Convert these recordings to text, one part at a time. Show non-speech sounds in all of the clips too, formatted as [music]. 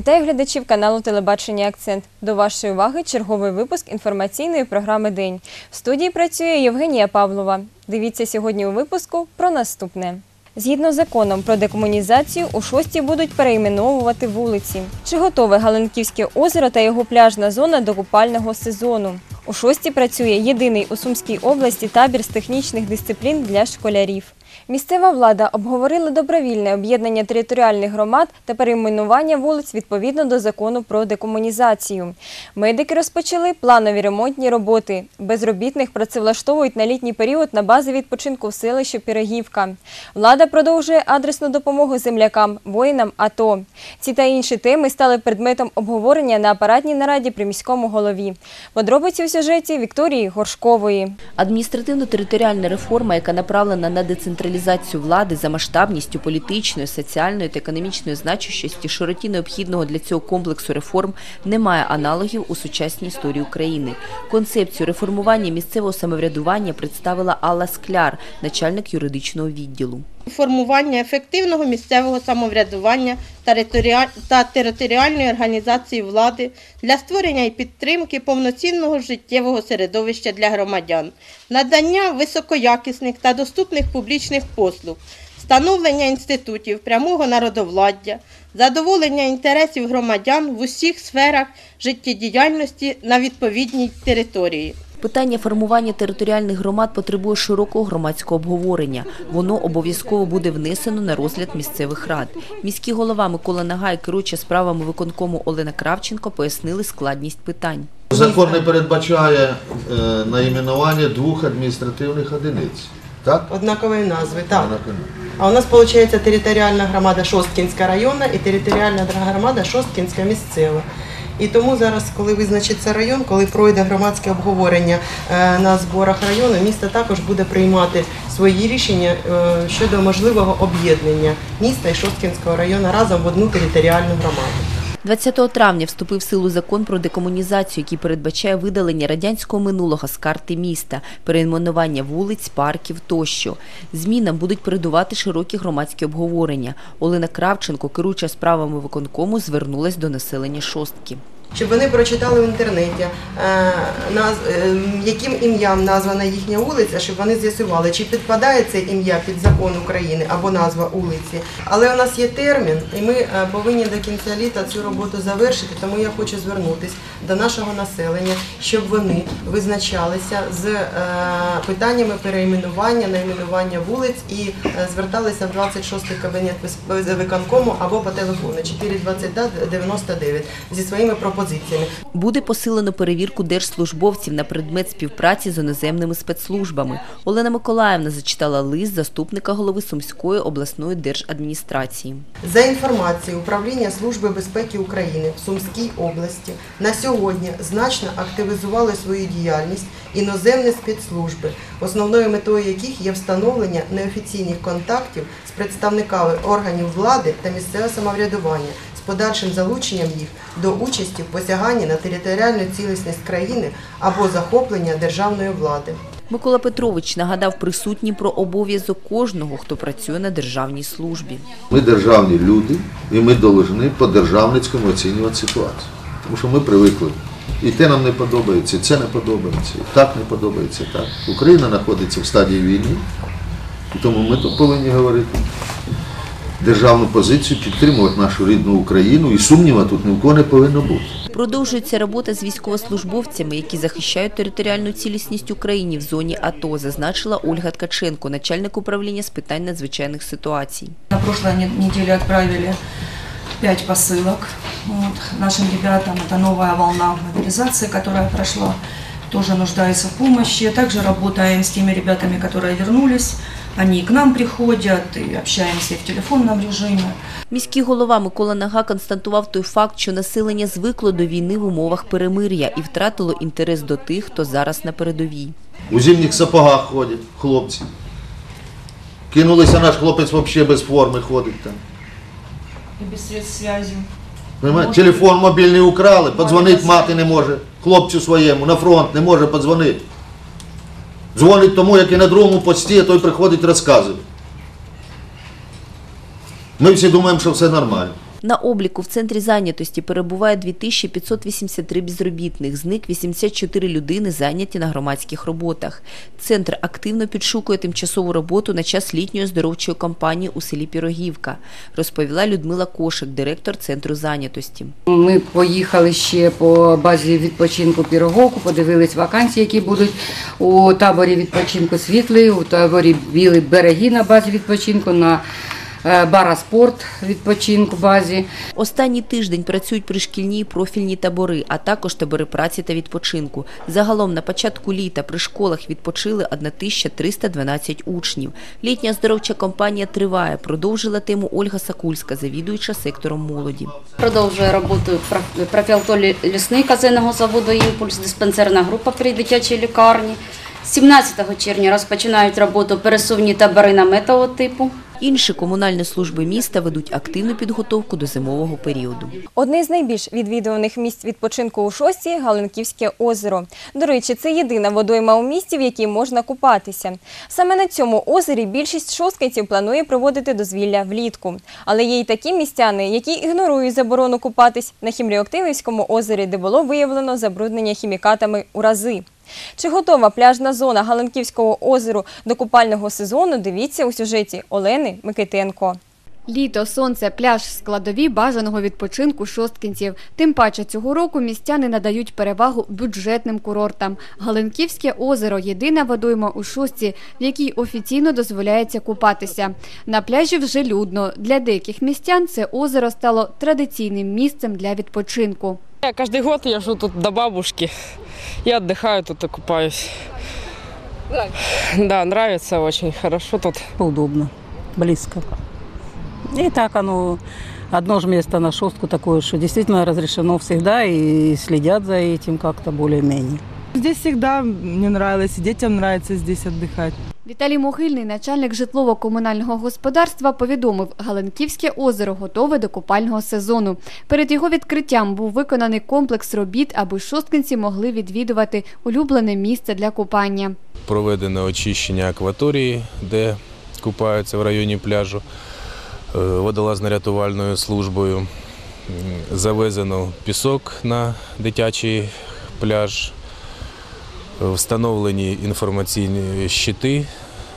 Вітаю глядачів каналу Телебачення Акцент. До вашої уваги черговий випуск інформаційної програми День. В студії працює Євгенія Павлова. Дивіться сьогодні у випуску про наступне. Згідно з законом про декомунізацію, у шості будуть перейменовувати вулиці. Чи готове Галинківське озеро та його пляжна зона до купального сезону? У шості працює єдиний у Сумській області табір з технічних дисциплін для школярів. Місцева влада обговорила добровільне об'єднання територіальних громад та перейменування вулиць відповідно до закону про декомунізацію. Медики розпочали планові ремонтні роботи. Безробітних працевлаштовують на літній період на базі відпочинку в селищі Пірогівка. Влада продовжує адресну допомогу землякам, воїнам АТО. Ці та інші теми стали предметом обговорення на апаратній нараді при міському голові. Подробиці у сюжеті Вікторії Горшкової. Адміністративно-територіальна реформа, яка направлена на децентралізацію влади за масштабністю політичної, соціальної та економічної значущості, широті необхідного для цього комплексу реформ, немає аналогів у сучасній історії України. Концепцію реформування місцевого самоврядування представила Алла Скляр, начальник юридичного відділу. Формування ефективного місцевого самоврядування та територіальної організації влади для створення і підтримки повноцінного життєвого середовища для громадян, надання високоякісних та доступних публічних послуг, встановлення інститутів прямого народовладдя, задоволення інтересів громадян в усіх сферах життєдіяльності на відповідній території. Питання формування територіальних громад потребує широкого громадського обговорення. Воно обов'язково буде внесено на розгляд місцевих рад. Міський голова Микола Нагай, керуюча справами виконкому Олена Кравченко, пояснили складність питань. Закон не передбачає е, наіменування двох адміністративних одиниць. Так? Однакової назви, так. Вона- А у нас виходить територіальна громада Шосткінська районна і територіальна громада Шосткінська місцева. І тому зараз, коли визначиться район, коли пройде громадське обговорення е, на зборах району, місто також буде приймати свої рішення е, щодо можливого об'єднання міста і Шосткінського району разом в одну територіальну громаду. 20 травня вступив в силу закон про декомунізацію, який передбачає видалення радянського минулого з карти міста, перейменування вулиць, парків тощо. Змінам будуть передувати широкі громадські обговорення. Олена Кравченко, керуюча справами виконкому, звернулась до населення шостки. Щоб вони прочитали в інтернеті, е, е, яким ім'ям названа їхня вулиця, щоб вони з'ясували, чи підпадає це ім'я під закон України або назва вулиці. Але у нас є термін, і ми е, повинні до кінця літа цю роботу завершити. Тому я хочу звернутися до нашого населення, щоб вони визначалися з питаннями перейменування, найменування вулиць і зверталися в 26-й кабінет виконкому або по телефону 422-99 зі своїми пропозиціями. Буде посилено перевірку держслужбовців на предмет співпраці з іноземними спецслужбами. Олена Миколаївна зачитала лист заступника голови Сумської обласної держадміністрації. За інформацією Управління Служби безпеки України в Сумській області на сьогодні значно активізували свою діяльність іноземні спецслужби, основною метою яких є встановлення неофіційних контактів з представниками органів влади та місцевого самоврядування подальшим залученням їх до участі в посяганні на територіальну цілісність країни або захоплення державної влади. Микола Петрович нагадав присутнім про обов'язок кожного, хто працює на державній службі. Ми державні люди, і ми повинні по-державницькому оцінювати ситуацію. Тому що ми привикли. І те нам не подобається, і це не подобається, і так не подобається, і так. Україна знаходиться в стадії війни, і тому ми тут повинні говорити державну позицію, підтримувати нашу рідну Україну, і сумніва тут ні в кого не повинно бути. Продовжується робота з військовослужбовцями, які захищають територіальну цілісність України в зоні АТО, зазначила Ольга Ткаченко, начальник управління з питань надзвичайних ситуацій. На прошлой не- неделе отправили пять посылок вот, нашим ребятам. Это новая волна мобилизации, которая прошла, тоже нуждается в помощи. Также работаем с теми ребятами, которые вернулись. Они к нам приходят, и общаемся в телефонном режиме. Міський голова Микола Нага констатував той факт, що населення звикло до війни в умовах перемир'я і втратило інтерес до тих, хто зараз на передовій. У зимніх сапогах ходять хлопці. Кинулися наш хлопець взагалі без форми ходить там. И без средств связи. Понимаєте? Телефон мобільний украли, подзвонити мати не може, хлопцю своєму, на фронт не може подзвонити. Дзвонить тому, який на другому пості, а той приходить розказує. Ми всі думаємо, що все нормально. На обліку в центрі зайнятості перебуває 2583 безробітних, з них 84 людини зайняті на громадських роботах. Центр активно підшукує тимчасову роботу на час літньої оздоровчої кампанії у селі Пірогівка, розповіла Людмила Кошик, директор центру зайнятості. Ми поїхали ще по базі відпочинку Піроговку, подивились вакансії, які будуть у таборі відпочинку Світлий, у таборі Білі береги на базі відпочинку, на бара спорт відпочинку базі. Останній тиждень працюють пришкільні і профільні табори, а також табори праці та відпочинку. Загалом на початку літа при школах відпочили 1312 учнів. Літня оздоровча кампанія триває, продовжила тему Ольга Сакульська, завідуюча сектором молоді. Продовжує роботу проф- профілактолі лісний казенного заводу «Імпульс», диспансерна група при дитячій лікарні. 17 червня розпочинають роботу пересувні табори наметового типу. Інші комунальні служби міста ведуть активну підготовку до зимового періоду. Одне з найбільш відвідуваних місць відпочинку у шості – Галинківське озеро. До речі, це єдина водойма у місті, в якій можна купатися. Саме на цьому озері більшість шосткинців планує проводити дозвілля влітку. Але є й такі містяни, які ігнорують заборону купатись на Хімріоктивівському озері, де було виявлено забруднення хімікатами у рази. Чи готова пляжна зона Галинківського озеру до купального сезону, дивіться у сюжеті Олени Микитенко. Літо, сонце, пляж, складові бажаного відпочинку шосткинців. Тим паче цього року містяни надають перевагу бюджетним курортам. Галинківське озеро – єдина водойма у шостці, в якій офіційно дозволяється купатися. На пляжі вже людно. Для деяких містян це озеро стало традиційним місцем для відпочинку. Я каждый год езжу тут до бабушки. Я отдыхаю тут и купаюсь. Да, нравится очень хорошо тут. удобно, близко. И так оно, одно же место на шостку такое, что действительно разрешено всегда и следят за этим как-то более-менее. Здесь всегда мне нравилось, и детям нравится здесь отдыхать. Віталій Могильний, начальник житлово-комунального господарства, повідомив, Галинківське озеро готове до купального сезону. Перед його відкриттям був виконаний комплекс робіт, аби шосткинці могли відвідувати улюблене місце для купання. проведено очищення акваторії, де купаються в районі пляжу е, водолазно-рятувальною службою. Завезено пісок на дитячий пляж, встановлені інформаційні щити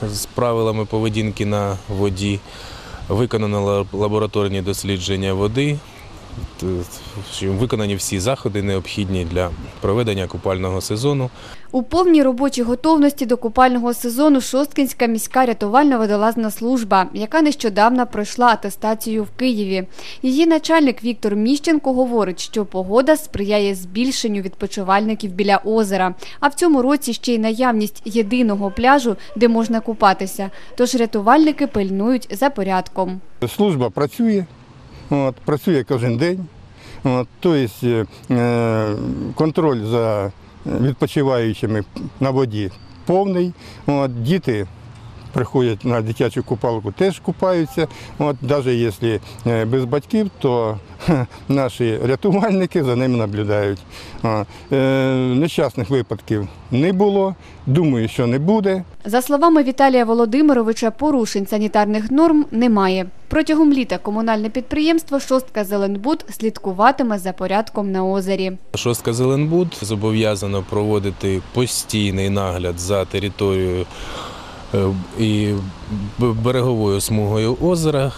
з правилами поведінки на воді, виконано лабораторні дослідження води. Що Виконані всі заходи необхідні для проведення купального сезону. У повній робочій готовності до купального сезону Шосткинська міська рятувально-водолазна служба, яка нещодавно пройшла атестацію в Києві. Її начальник Віктор Міщенко говорить, що погода сприяє збільшенню відпочивальників біля озера. А в цьому році ще й наявність єдиного пляжу, де можна купатися. Тож рятувальники пильнують за порядком. Служба працює, от, працює кожен день. От, тобто е, контроль за відпочиваючими на воді повний. От, діти приходять на дитячу купалку, теж купаються. От, навіть якщо е, без батьків, то [laughs] наші рятувальники за ними наблюдають. Е, нещасних випадків не було. Думаю, що не буде. За словами Віталія Володимировича, порушень санітарних норм немає. Протягом літа комунальне підприємство «Шостка Зеленбуд» слідкуватиме за порядком на озері. Шостка Зеленбуд зобов'язано проводити постійний нагляд за територією і береговою смугою озера,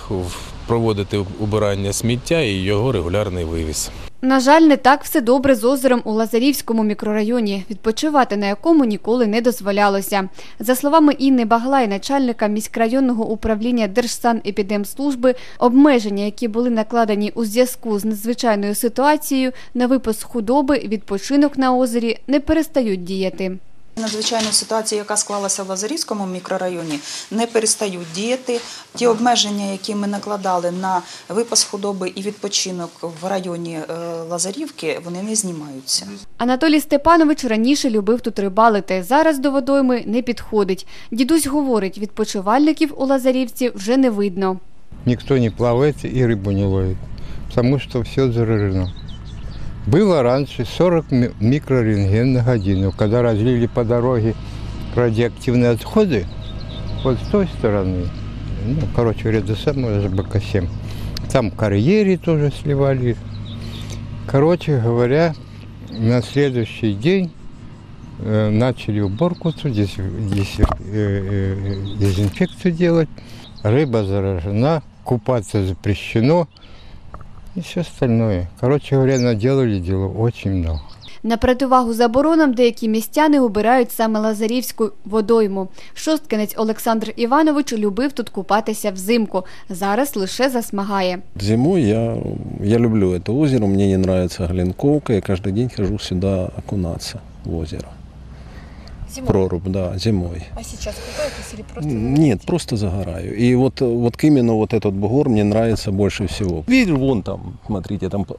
проводити убирання сміття і його регулярний вивіз. На жаль, не так все добре з озером у Лазарівському мікрорайоні, відпочивати на якому ніколи не дозволялося. За словами Інни Баглай, начальника міськрайонного управління Держсанепідемслужби, обмеження, які були накладені у зв'язку з надзвичайною ситуацією на випуск худоби, відпочинок на озері не перестають діяти. Надзвичайну ситуацію, яка склалася в Лазарівському мікрорайоні, не перестають діяти. Ті обмеження, які ми накладали на випас худоби і відпочинок в районі е, Лазарівки, вони не знімаються. Анатолій Степанович раніше любив тут рибалити. Зараз до водойми не підходить. Дідусь говорить, відпочивальників у Лазарівці вже не видно. Никто не плавает и рыбу не ловит, потому что все заражено. Было раньше 40 ми- микрорентген на годину, когда разлили по дороге радиоактивные отходы вот с той стороны, ну, короче говоря, до самого ЖБК-7. Там карьере тоже сливали. Короче говоря, на следующий день э, начали уборку, дез- дез- э, э, дезинфекцию делать. Рыба заражена, купаться запрещено и все остальное. Короче говоря, наделали дела очень много. На противагу заборонам деякі містяни обирають саме Лазарівську водойму. Шосткинець Олександр Іванович любив тут купатися взимку. Зараз лише засмагає. Зимой я, я люблю это озеро, мне не нравится Глинковка, я каждый день хожу сюда окунаться в озеро. В прорубь, да, зимой. А сейчас купаетесь или просто? Нет, просто загораю. И вот, вот именно вот этот бугор мне нравится больше всего. Видишь, вон там, смотрите, там п-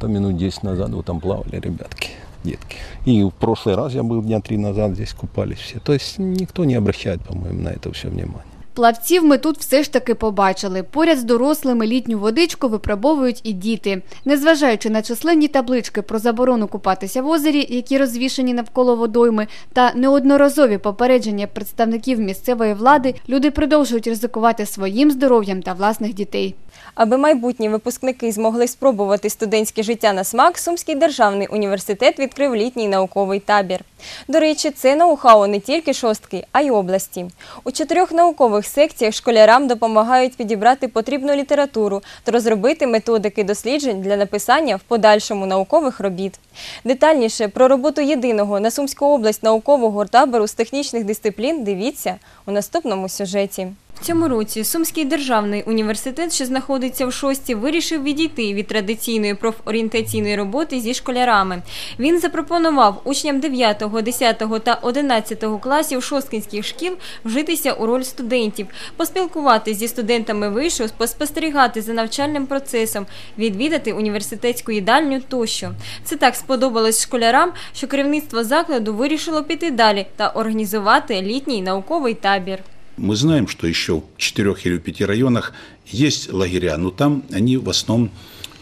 там минут 10 назад вот там плавали ребятки, детки. И в прошлый раз я был дня три назад, здесь купались все. То есть никто не обращает, по-моему, на это все внимание. Плавців ми тут все ж таки побачили. Поряд з дорослими літню водичку випробовують і діти. Незважаючи на численні таблички про заборону купатися в озері, які розвішені навколо водойми, та неодноразові попередження представників місцевої влади, люди продовжують ризикувати своїм здоров'ям та власних дітей. Аби майбутні випускники змогли спробувати студентське життя на смак, Сумський державний університет відкрив літній науковий табір. До речі, це ноу-хау не тільки шостки, а й області. У чотирьох наукових секціях школярам допомагають підібрати потрібну літературу та розробити методики досліджень для написання в подальшому наукових робіт. Детальніше про роботу єдиного на Сумську область наукового табору з технічних дисциплін дивіться у наступному сюжеті. Цьому році Сумський державний університет, що знаходиться в шості, вирішив відійти від традиційної профорієнтаційної роботи зі школярами. Він запропонував учням 9, 10 та 11 класів шосткинських шкіл вжитися у роль студентів, поспілкуватися зі студентами вишу, поспостерігати за навчальним процесом, відвідати університетську їдальню тощо. Це так сподобалось школярам, що керівництво закладу вирішило піти далі та організувати літній науковий табір. Мы знаем, что еще в четырех или пяти районах есть лагеря, но там они в основном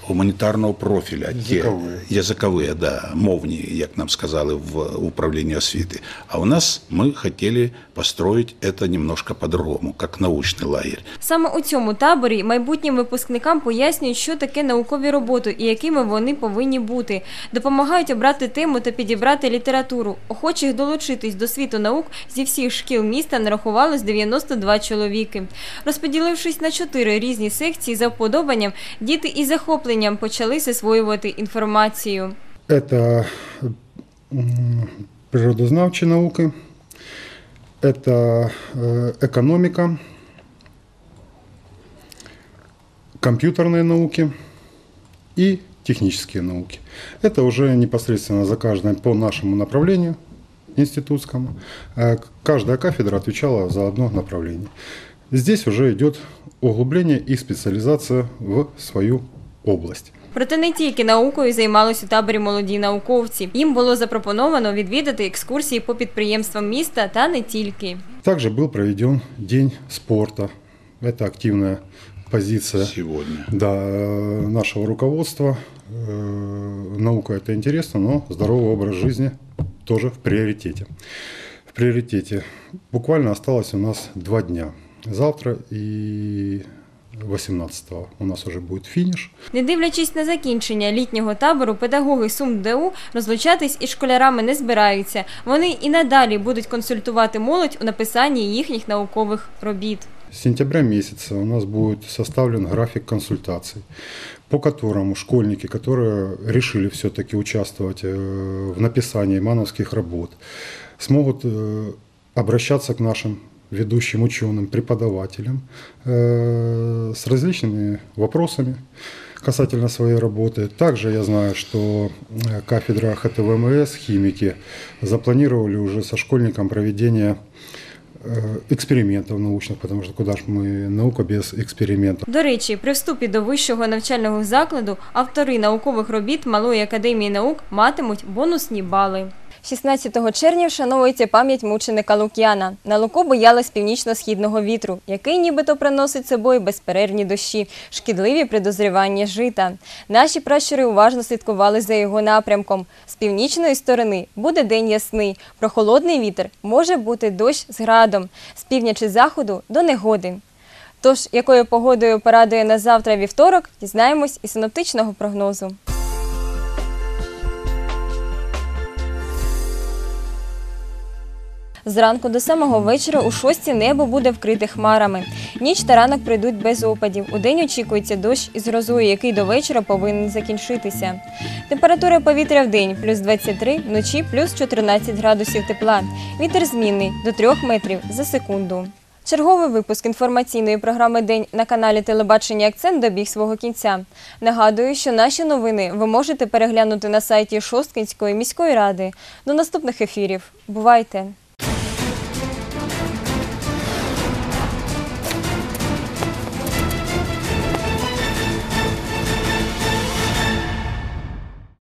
гуманітарного профіля, ті язикові, да, мовні, як нам сказали в управлінні освіти. А у нас ми хотіли построить это немножко по-другому, как научный лагерь. Саме у цьому таборі майбутнім випускникам пояснюють, що таке наукові роботи і якими вони повинні бути. Допомагають обрати тему та підібрати літературу. Охочих долучитись до світу наук зі всіх шкіл міста нарахувалось 92 чоловіки. Розподілившись на чотири різні секції за вподобанням, діти із захопленням почали засвоювати інформацію. Это м, природознавчі науки, это э, экономика, компьютерные науки и технические науки. Это уже непосредственно за каждым по нашему направлению институтскому. Э, Каждая кафедра отвечала за одно направление. Здесь уже идет углубление и специализация в свою область. Проте не тільки наукою займались у таборі молоді науковці. Їм було запропоновано відвідати екскурсії по підприємствам міста та не тільки. Также был проведен День спорта. Это активная позиция Сегодня. да, э, нашего руководства. Э, Наука это интересно, но здоровый образ жизни тоже в приоритете. В приоритете. Буквально осталось у нас два дня. Завтра и 18 у нас уже будет финиш. Не дивлячись на закінчення літнього табору, педагоги СумДУ розлучатись із школярами не збираються. Вони і надалі будуть консультувати молодь у написанні їхніх наукових робіт. С сентября месяца у нас будет составлен график консультаций, по которому школьники, которые решили все-таки участвовать э, в написании мановских работ, смогут э, обращаться к нашим ведущим ученым, преподавателям э, с различными вопросами касательно своей работы. Также я знаю, что э, кафедра ХТВМС, химики, запланировали уже со школьником проведение э, экспериментов научных, потому что куда ж мы наука без экспериментов. До речі, при вступі до вищого навчального закладу автори наукових робіт Малої академії наук матимуть бонусні бали. 16 червня вшановується пам'ять мученика Лук'яна. На Луку боялась північно-східного вітру, який нібито приносить собою безперервні дощі, шкідливі предозрівання жита. Наші пращури уважно слідкували за його напрямком. З північної сторони буде день ясний, прохолодний вітер, може бути дощ з градом, з півдня чи заходу до негоди. Тож, якою погодою порадує на завтра вівторок, дізнаємось із синоптичного прогнозу. Зранку до самого вечора у шості небо буде вкрите хмарами. Ніч та ранок прийдуть без опадів. У день очікується дощ із грозою, який до вечора повинен закінчитися. Температура повітря в день плюс 23, вночі плюс 14 градусів тепла. Вітер змінний до 3 метрів за секунду. Черговий випуск інформаційної програми День на каналі Телебачення Акцент добіг свого кінця. Нагадую, що наші новини ви можете переглянути на сайті Шосткинської міської ради. До наступних ефірів. Бувайте!